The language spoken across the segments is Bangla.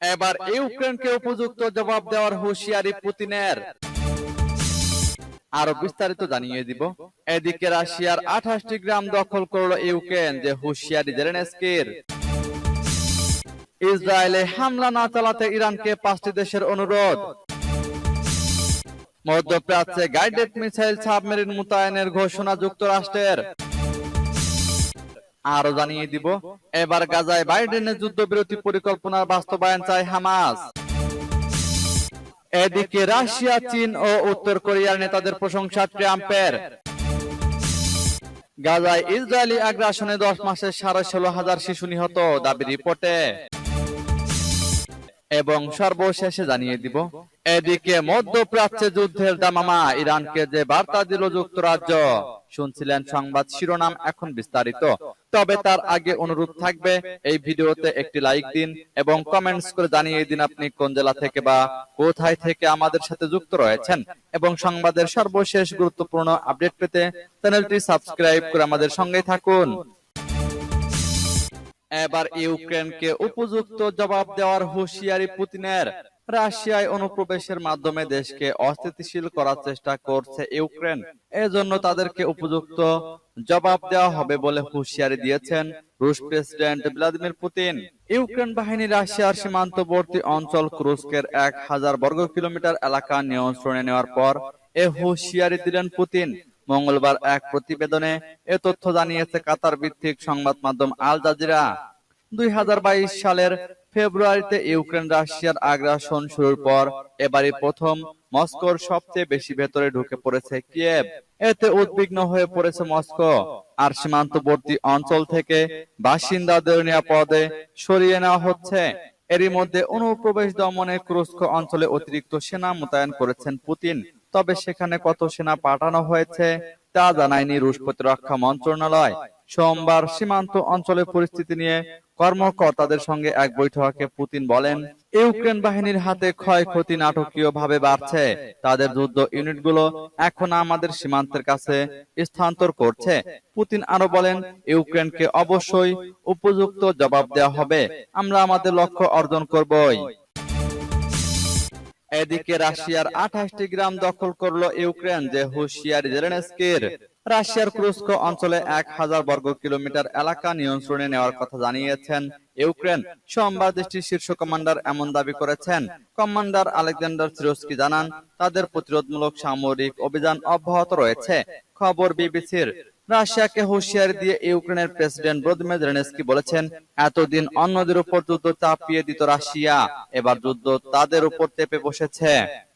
এবার ইউক্রেনকে উপযুক্ত জবাব দেওয়ার হুঁশিয়ারি পুতিনের। আরও বিস্তারিত জানিয়ে দিব। এদিকে রাশিয়ার আঠাশটি গ্রাম দখল করল ইউক্রেন যে হুঁশিয়ারি জেলেনস্কির। ইসরায়েলে হামলা না চালাতে ইরানকে পাঁচটি দেশের অনুরোধ। মধ্যপ্রাচ্যে গাইডেড মিসাইল সাবমেরিন মোতায়েনের ঘোষণা যুক্তরাষ্ট্রের। আরও জানিয়ে দিব, এবার গাজায় বাইডেনের যুদ্ধবিরতি পরিকল্পনার বাস্তবায়ন চায় হামাস। এদিকে রাশিয়া, চীন ও উত্তর কোরিয়ার নেতাদের প্রশংসা ট্রাম্পের। গাজায় ইসরায়েলি আগ্রাসনে দশ মাসে সাড়ে ষোলো হাজার শিশু নিহত দাবি রিপোর্টে। এবং সর্বশেষে জানিয়ে দিব, এদিকে মধ্যপ্রাচ্যে যুদ্ধের দামামা ইরানকে যে বার্তা দিল যুক্তরাজ্য। শুনছিলেন সংবাদ শিরোনাম এখন বিস্তারিত। তবে তার আগে অনুরোধ থাকবে এই ভিডিওতে একটি লাইক দিন এবং কমেন্টস করে জানিয়ে দিন আপনি কোন জেলা থেকে বা কোথায় থেকে আমাদের সাথে যুক্ত রয়েছেন। এবং সংবাদের সর্বশেষ গুরুত্বপূর্ণ আপডেট পেতে চ্যানেলটি সাবস্ক্রাইব করে আমাদের সঙ্গেই থাকুন। এবার ইউক্রেনকে উপযুক্ত জবাব দেওয়ার হুঁশিয়ারি পুতিনের। রাশিয়ায় অনুপ্রবেশের মাধ্যমে দেশকে অস্থিতিশীল করার চেষ্টা করছে ইউক্রেন। এজন্য তাদেরকে উপযুক্ত জবাব দেওয়া হবে বলে হুঁশিয়ারি দিয়েছেন রুশ প্রেসিডেন্ট ভ্লাদিমির পুতিন। ইউক্রেন বাহিনী রাশিয়ার সীমান্তবর্তী অঞ্চল ক্রুস্কের এক হাজার বর্গ কিলোমিটার এলাকা নিয়ন্ত্রণে নেওয়ার পর এ হুঁশিয়ারি দিলেন পুতিন। মঙ্গলবার এক প্রতিবেদনে এ তথ্য জানিয়েছে কাতার ভিত্তিক সংবাদ মাধ্যম আল জাজিরা। দুই হাজার বাইশ সালের ফেব্রুয়ারিতে ইউক্রেন রাশিয়ার আগ্রাসন শুরুর পর এবারই প্রথম মস্কোর সবচেয়ে বেশি ভেতরে ঢুকে পড়েছে কিয়েভ। এতে উদ্বিগ্ন হয়ে পড়েছে মস্কো। আর সীমান্তবর্তী অঞ্চল থেকে বাসিন্দাদের নিরাপদে সরিয়ে নেওয়া হচ্ছে। এরই মধ্যে অনুপ্রবেশ দমনে ক্রুস্ক অঞ্চলে অতিরিক্ত সেনা মোতায়েন করেছেন পুতিন। তবে সেখানে কত সেনা পাঠানো হয়েছে তা জানায়নি রুশ প্রতিরক্ষা মন্ত্রণালয়। সোমবার সীমান্ত অঞ্চলের পরিস্থিতি নিয়ে কর্মকর্তাদের সঙ্গে এক বৈঠকে পুতিন বলেন, ইউক্রেন বাহিনীর হাতে ক্ষয়ক্ষতি নাটকীয় ভাবে বাড়ছে। তাদের যুদ্ধ ইউনিটগুলো এখন আমাদের সীমান্তের কাছে স্থানান্তর করছে। পুতিন আরও বলেন, ইউক্রেনকে অবশ্যই উপযুক্ত জবাব দেওয়া হবে। আমরা আমাদের লক্ষ্য অর্জন করবই। এদিকে রাশিয়ার আঠাশটি গ্রাম দখল করল ইউক্রেন, যে হুশিয়ার জেলেনস্কির। রাশিয়ার ক্রুস্ক অঞ্চলে এক হাজার বর্গ কিলোমিটার এলাকা নিয়ন্ত্রণে নেওয়ার কথা জানিয়েছেন ইউক্রেন। সোমবার দেশটির শীর্ষ কমান্ডার এমন দাবি করেছেন। কমান্ডার আলেকজান্ডার সিরোস্কি জানান তাদের প্রতিরোধমূলক সামরিক অভিযান অব্যাহত রয়েছে। খবর বিবিসির। রাশিয়াকে হুঁশিয়ারি দিয়ে ইউক্রেনের প্রেসিডেন্ট ভ্লাদিমির জেলেনস্কি বলেছেন এতদিন অন্যদের উপর যুদ্ধ চাপিয়ে দিত রাশিয়া এবার যুদ্ধ তাদের উপর চেপে বসেছে।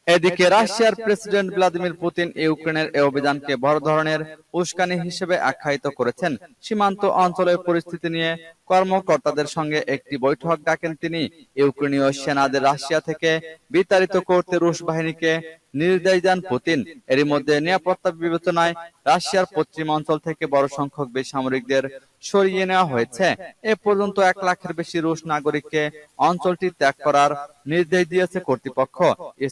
এদিকে রাশিয়ার প্রেসিডেন্ট ভ্লাদিমির পুতিন ইউক্রেনের এ অভিযানকে বড় ধরনের উস্কানি হিসেবে আখ্যায়িত করেছেন। সীমান্ত অঞ্চলের পরিস্থিতি নিয়ে কর্মকর্তাদের সঙ্গে একটি বৈঠক ডাকেন তিনি। ইউক্রেনীয় সেনাদের রাশিয়া থেকে বিতাড়িত করতে রুশ বাহিনীকে নির্দেশ দেন পুতিন। এরই মধ্যে নিরাপত্তা বিবেচনায় রাশিয়ার পশ্চিম অঞ্চল থেকে বড় সংখ্যক বেসামরিকদের সরিয়ে নেওয়া হয়েছে। এ পর্যন্ত এক লাখের বেশি রুশ নাগরিককে অঞ্চলটি ত্যাগ করার নির্দেশ দিয়েছে কর্তৃপক্ষ।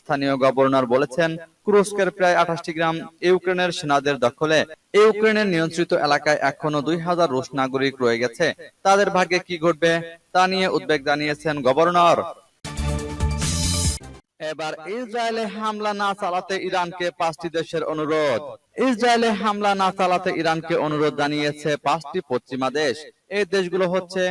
স্থানীয় গভর্নর বলেছেন কুরস্কের প্রায় আঠাশটি গ্রাম ইউক্রেনের সেনাদের দখলে। ইউক্রেনের নিয়ন্ত্রিত এলাকায় এখনও দুই হাজার রুশ নাগরিক রয়ে গেছে। তাদের ভাগ্যে কি ঘটবে তা নিয়ে উদ্বেগ জানিয়েছেন গভর্নর। এবার ইসরায়েলে হামলা না চালাতে ইরানকে পাঁচটি দেশের অনুরোধ। ইসরায়েলে হামলা না চালাতে ইরানকে অনুরোধ জানিয়েছে পাঁচটি পশ্চিমা দেশ। এই দেশগুলো হচ্ছে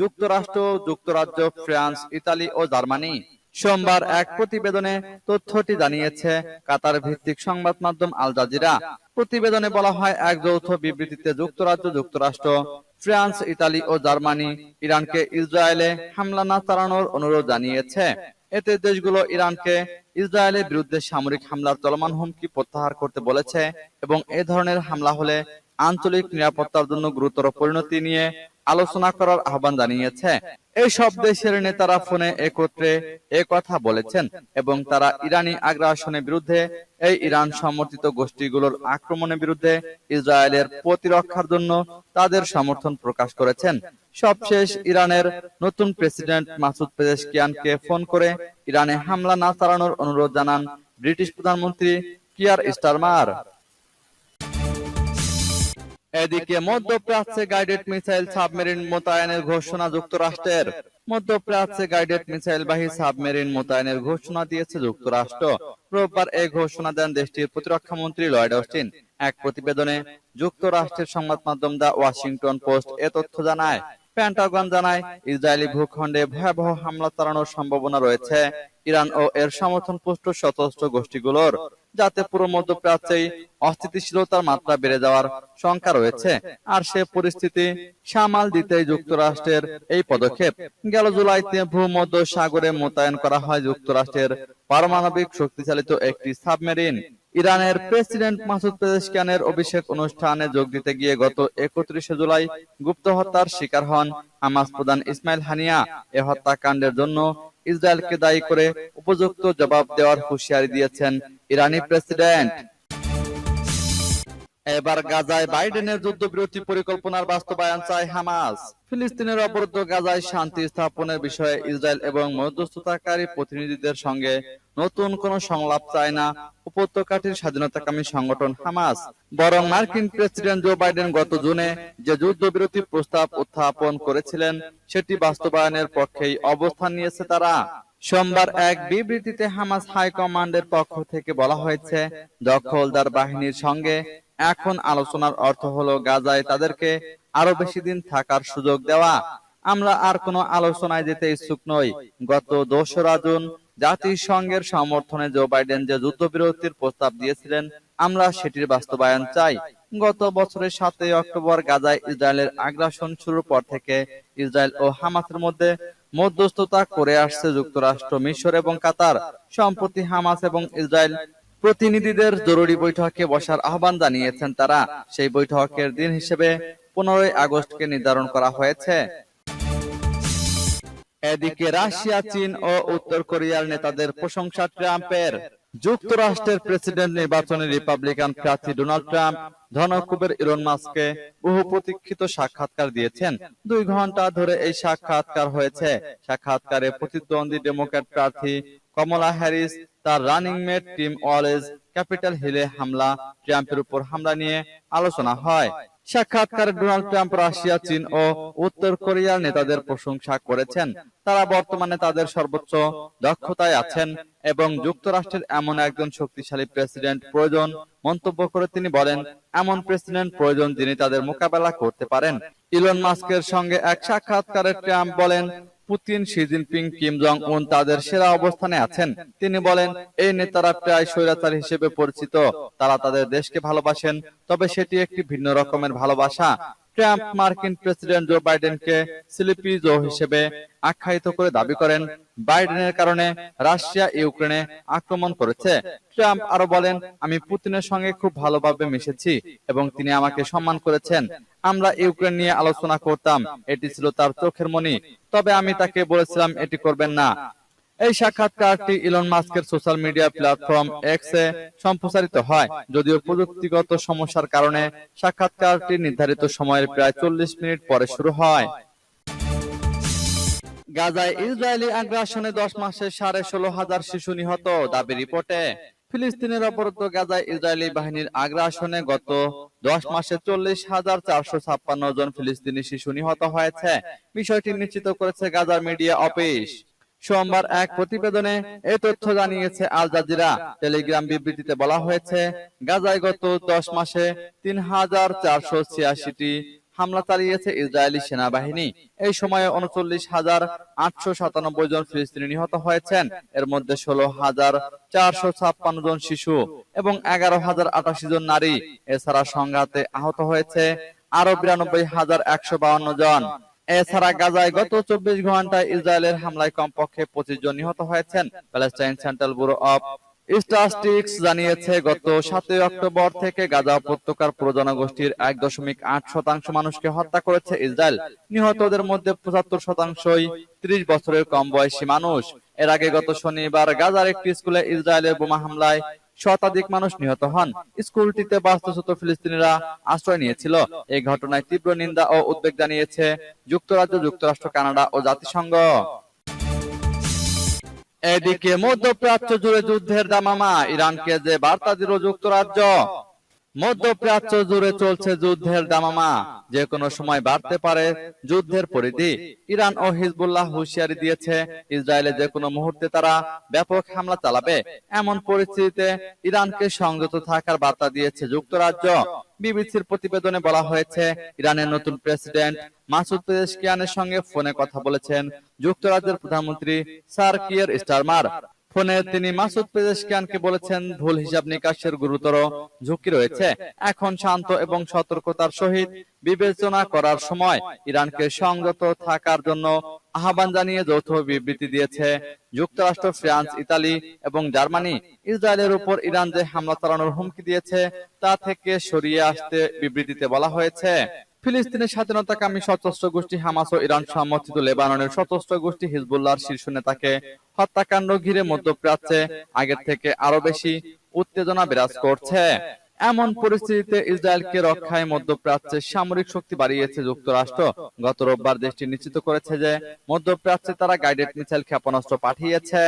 যুক্তরাষ্ট্র, যুক্তরাজ্য, ফ্রান্স, ইতালি ও জার্মানি। সোমবার এক প্রতিবেদনে তথ্যটি জানিয়েছে, কাতার ভিত্তিক সংবাদ মাধ্যম আল জাজিরা। প্রতিবেদনে বলা হয়, এক যৌথ বিবৃতিতে যুক্তরাজ্য, যুক্তরাষ্ট্র, ফ্রান্স, ইতালি ও জার্মানি ইরানকে ইসরায়েলে হামলা না চালানোর অনুরোধ জানিয়েছে। এতে দেশগুলো ইরানকে ইসরায়েলের বিরুদ্ধে সামরিক হামলার চলমান হুমকি প্রত্যাহার করতে বলেছে এবং এ ধরনের হামলা হলে আঞ্চলিক নিরাপত্তার জন্য গুরুতর পরিণতি নিয়ে আলোচনা করার আহ্বান জানিয়েছে। এই সব দেশের নেতারা ফোনে একত্রে কথা বলেছেন এবং তারা ইরানি আগ্রাসনের বিরুদ্ধে এই ইরান সমর্থিত গোষ্ঠীগুলোর আক্রমণের বিরুদ্ধে ইসরায়েলের প্রতিরক্ষার জন্য তাদের সমর্থন প্রকাশ করেছেন। সবশেষ ইরানের নতুন প্রেসিডেন্ট মাসুদ পেজেশকিয়ানকে ফোন করে ইরানে হামলা না চালানোর অনুরোধ জানান ব্রিটিশ প্রধানমন্ত্রী কিয়ার স্টারমার। এদিকে মধ্যপ্রাচ্যে গাইডেড মিসাইল সাবমেরিন মোতায়েনের ঘোষণা যুক্তরাষ্ট্রের। মধ্যপ্রাচ্যে গাইডেড মিসাইল বাহী সাবমেরিন মোতায়েনের ঘোষণা দিয়েছে যুক্তরাষ্ট্র। রোববার এই ঘোষণা দেন দেশটির প্রতিরক্ষা মন্ত্রী লয়েড অস্টিন। এক প্রতিবেদনে যুক্তরাষ্ট্রের সংবাদ মাধ্যম দা ওয়াশিংটন পোস্ট এ তথ্য জানায় পেন্টাগন জানায় ইসরায়েলি ভূখণ্ডে ভয়াবহ হামলা চালানোর সম্ভাবনা রয়েছে। ইরান ও এর সমর্থন পুষ্ট সশস্ত্র গোষ্ঠীগুলোর। যাতে পুরো মধ্যপ্রাচ্যেই অস্থিতিশীলতার মাত্রা বেড়ে যাওয়ার শঙ্কা রয়েছে। আর সে পরিস্থিতি সামাল দিতে যুক্তরাষ্ট্রের এই পদক্ষেপ। গেল জুলাইতে ভূমধ্য সাগরে মোতায়েন করা হয় যুক্তরাষ্ট্রের পারমাণবিক শক্তিচালিত একটি সাবমেরিন। ইরানের প্রেসিডেন্ট মাসুদ পেজেশকিয়ানের অভিষেক অনুষ্ঠানে যোগ দিতে গিয়ে গত একত্রিশে জুলাই গুপ্ত হত্যার শিকার হন হামাস প্রধান ইসমাইল হানিয়া। এ হত্যাকাণ্ডের জন্য ইসরায়েলকে দায়ী করে উপযুক্ত জবাব দেওয়ার হুঁশিয়ারি দিয়েছেন ইরানি প্রেসিডেন্ট। এবার গাজায় বাইডেনের যুদ্ধবিরতি পরিকল্পনার বাস্তবায়ন চায় হামাস। ফিলিস্তিনের অবরুদ্ধ গাজায় শান্তি স্থাপনের বিষয়ে ইসরায়েল এবং মধ্যস্থতাকারী প্রতিনিধিদের সঙ্গে নতুন কোন সংলাপ চায় না উপত্যকাটির স্বাধীনতাকামী সংগঠন হামাস। বরং মার্কিন প্রেসিডেন্ট জো বাইডেন গত জুনে যে যুদ্ধবিরতি প্রস্তাব উত্থাপন করেছিলেন, সেটি বাস্তবায়নের পক্ষেই অবস্থান নিয়েছে তারা। সোমবার এক বিবৃতিতে হামাস হাইকমান্ডের পক্ষ থেকে বলা হয়েছে, দখলদার বাহিনীর সঙ্গে এখন আলোচনার অর্থ হলো গাজায় তাদেরকে আরও বেশি দিন থাকার সুযোগ দেওয়া। আমরা আর কোনো আলোচনায় যেতে ইচ্ছুক নই। গত দোসরা জুন জাতিসংঘের সমর্থনে জো বাইডেন যে যুদ্ধবিরতির প্রস্তাব দিয়েছিলেন, আমরা সেটির বাস্তবায়ন চাই। গত বছরের সাতই অক্টোবর গাজায় ইসরায়েলের আগ্রাসন শুরুর পর থেকে ইসরায়েল ও হামাসের মধ্যে মধ্যস্থতা করে আসছে যুক্তরাষ্ট্র, মিশর এবং কাতার। সম্প্রতি হামাস এবং ইসরায়েল প্রতিনিধিদের জরুরি বৈঠকে বসার আহ্বান জানিয়েছেন তারা। সেই বৈঠকের দিন হিসেবে পনেরোই আগস্টকে নির্ধারণ করা হয়েছে। এদিকে রাশিয়া, চীন ও উত্তর কোরিয়ার নেতাদের প্রশংসা ট্রাম্পের। যুক্তরাষ্ট্রের প্রেসিডেন্ট নির্বাচনে রিপাবলিকান প্রার্থী ডোনাল্ড ট্রাম্প ধনকুবের ইলন মাস্ককে বহু প্রতীক্ষিত সাক্ষাৎকার দিয়েছেন। দুই ঘণ্টা ধরে এই সাক্ষাৎকার হয়েছে। সাক্ষাৎকারে প্রতিদ্বন্দ্বী ডেমোক্র্যাট প্রার্থী কমলা হ্যারিস, তার running mate Tim Walz Capitol হিলে হামলা, ট্রাম্পের উপর হামলা নিয়ে আলোচনা হয়। সাক্ষাৎকারে ডোনাল্ড ট্রাম্প রাশিয়া, চীন ও উত্তর কোরিয়ার নেতাদের প্রশংসা করেছেন। তারা বর্তমানে তাদের সর্বোচ্চ দক্ষতায় আছেন এবং যুক্তরাষ্ট্রের এমন একজন শক্তিশালী প্রেসিডেন্ট প্রয়োজন মন্তব্য করে তিনি বলেন, এমন প্রেসিডেন্ট প্রয়োজন যিনি তাদের মোকাবেলা করতে পারেন। ইলন মাস্কের সঙ্গে এক সাক্ষাৎকারে ট্রাম্প বলেন Putin, Xi Jinping, Kim Jong Un তাদের সেরা অবস্থানে আছেন। তিনি বলেন, এই নেতারা প্রায় স্বৈরাচার হিসেবে পরিচিত। তারা তাদের দেশকে ভালোবাসেন, তবে সেটি একটি ভিন্ন রকমের ভালোবাসা। ট্রাম্প মার্কিন প্রেসিডেন্ট জো বাইডেনকে স্লিপি জো হিসেবে আখ্যায়িত করে দাবি করেন। বাইডেনের কারণে রাশিয়া ইউক্রেনে আক্রমণ করেছে। ট্রাম্প আরও বলেন, আমি পুতিনের সঙ্গে খুব ভালোভাবে মিশেছি এবং তিনি আমাকে সম্মান করেছেন। আমরা ইউক্রেন নিয়ে আলোচনা করতাম। এটি ছিল তার চোখের মনি। তবে আমি তাকে বলেছিলাম, এটি করবেন না। এই সাক্ষাৎকারটি ইলন মাস্কের সোশ্যাল মিডিয়া প্ল্যাটফর্ম এক্স এ সম্প্রচারিত হয়, যদিও প্রযুক্তিগত সমস্যার কারণে সাক্ষাৎকারটি নির্ধারিত সময়ের প্রায় চল্লিশ মিনিট পরে শুরু হয়। গাজায় ইসরায়েলি আগ্রাসনে দশ মাসে সাড়ে ষোলো হাজার শিশু নিহত দাবি রিপোর্টে। ফিলিস্তিনের অবরুদ্ধ গাজায় ইসরায়েলি বাহিনীর আগ্রাসনে গত দশ মাসে চল্লিশ হাজার চারশো ছাপ্পান্ন জন ফিলিস্তিনি শিশু নিহত হয়েছে। বিষয়টি নিশ্চিত করেছে গাজার মিডিয়া অফিস। সোমবার এক প্রতিবেদনে এই তথ্য জানিয়েছে আল জাজিরা। টেলিগ্রাম বিবৃতিতে বলা হয়েছে গাজায় গত দশ মাসে তিন হাজার চারশো ছিয়াশিটি হামলা চালিয়েছে ইসরায়েলি সেনাবাহিনী। এই সময়ে উনচল্লিশ হাজার আটশো সাতানব্বই জন ফিলিস্তিনি নিহত হয়েছেন। এর মধ্যে ষোলো হাজার চারশো ছাপ্পান্ন জন শিশু এবং এগারো হাজার আটাশি জন নারী। এছাড়া সংঘাতে আহত হয়েছে আরও বিরানব্বই হাজার একশো বাউন্ন জন। এছাড়া গাজায় গত চব্বিশ ঘন্টায় ইসরায়েলের হামলায় কমপক্ষে পঁচিশ জন নিহত হয়েছেন। Palestine Central Bureau of Statistics জানিয়েছে, গত সাতই অক্টোবর থেকে গাজা উপত্যকার পুরো জনগোষ্ঠীর এক দশমিক আট শতাংশ মানুষকে হত্যা করেছে ইসরায়েল। নিহতদের মধ্যে পঁচাত্তর শতাংশই ত্রিশ বছরের কম বয়সী মানুষ। এর আগে গত শনিবার গাজার একটি স্কুলে ইসরায়েলের বোমা হামলায় শতাধিক মানুষ নিহত হন। স্কুলটিতে বাস্তুচ্যুত ফিলিস্তিনিরা আশ্রয় নিয়েছিল। এই ঘটনায় তীব্র নিন্দা ও উদ্বেগ জানিয়েছে যুক্তরাজ্য, যুক্তরাষ্ট্র, কানাডা ও জাতিসংঘ। এদিকে মধ্যপ্রাচ্য জুড়ে যুদ্ধের দামামা। ইরানকে যে বার্তা দিল যুক্তরাজ্য মধ্যপ্রাচ্য জুড়ে চলছে যুদ্ধের দামামা। যে কোনো সময় বাড়তে পারে যুদ্ধের পরিধি। ইরান ও হিজবুল্লাহ হুঁশিয়ারি দিয়েছে, ইসরায়েলে যে কোনো মুহূর্তে তারা ব্যাপক হামলা চালাবে। এমন পরিস্থিতিতে ইরানকে সংযত থাকার বার্তা দিয়েছে যুক্তরাজ্য। বিবিসির প্রতিবেদনে বলা হয়েছে, ইরানের নতুন প্রেসিডেন্ট মাসুদ পেজেশকিয়ানের সঙ্গে ফোনে কথা বলেছেন যুক্তরাজ্যের প্রধানমন্ত্রী সার কিয়ার স্টারমার। ফোনে তিনি মাসুদ পেজেশকিয়ানকে বলেছেন, ভুল হিসাব নিকাশের গুরুতর ঝুঁকি রয়েছে। এখন শান্ত এবং সতর্কতার সহিত বিবেচনা করার সময় ইরানকে সংযত থাকার জন্য আহ্বান জানিয়ে যৌথ বিবৃতি দিয়েছে। যুক্তরাষ্ট্র, ফ্রান্স, ইতালি এবং জার্মানি ইসরায়েলের উপর ইরান যে হামলা চালানোর হুমকি দিয়েছে, তা থেকে সরিয়ে আসতে বিবৃতিতে বলা হয়েছে। ফিলিস্তিনের স্বাধীনতাকামী সশস্ত্র গোষ্ঠী হামাস ও ইরান সমর্থিত, লেবাননের সশস্ত্র গোষ্ঠী হিজবুল্লাহর শীর্ষ নেতাকে হত্যাকাণ্ড ঘিরে মধ্যপ্রাচ্যে আগের থেকে আরও বেশি উত্তেজনা বিরাজ করছে। এমন পরিস্থিতিতে ইসরায়েলকে রক্ষায় মধ্যপ্রাচ্যে সামরিক শক্তি বাড়িয়েছে যুক্তরাষ্ট্র। গত রোববার দেশটি নিশ্চিত করেছে যে মধ্যপ্রাচ্যে তারা গাইডেড মিসাইল ক্ষেপণাস্ত্র পাঠিয়েছে।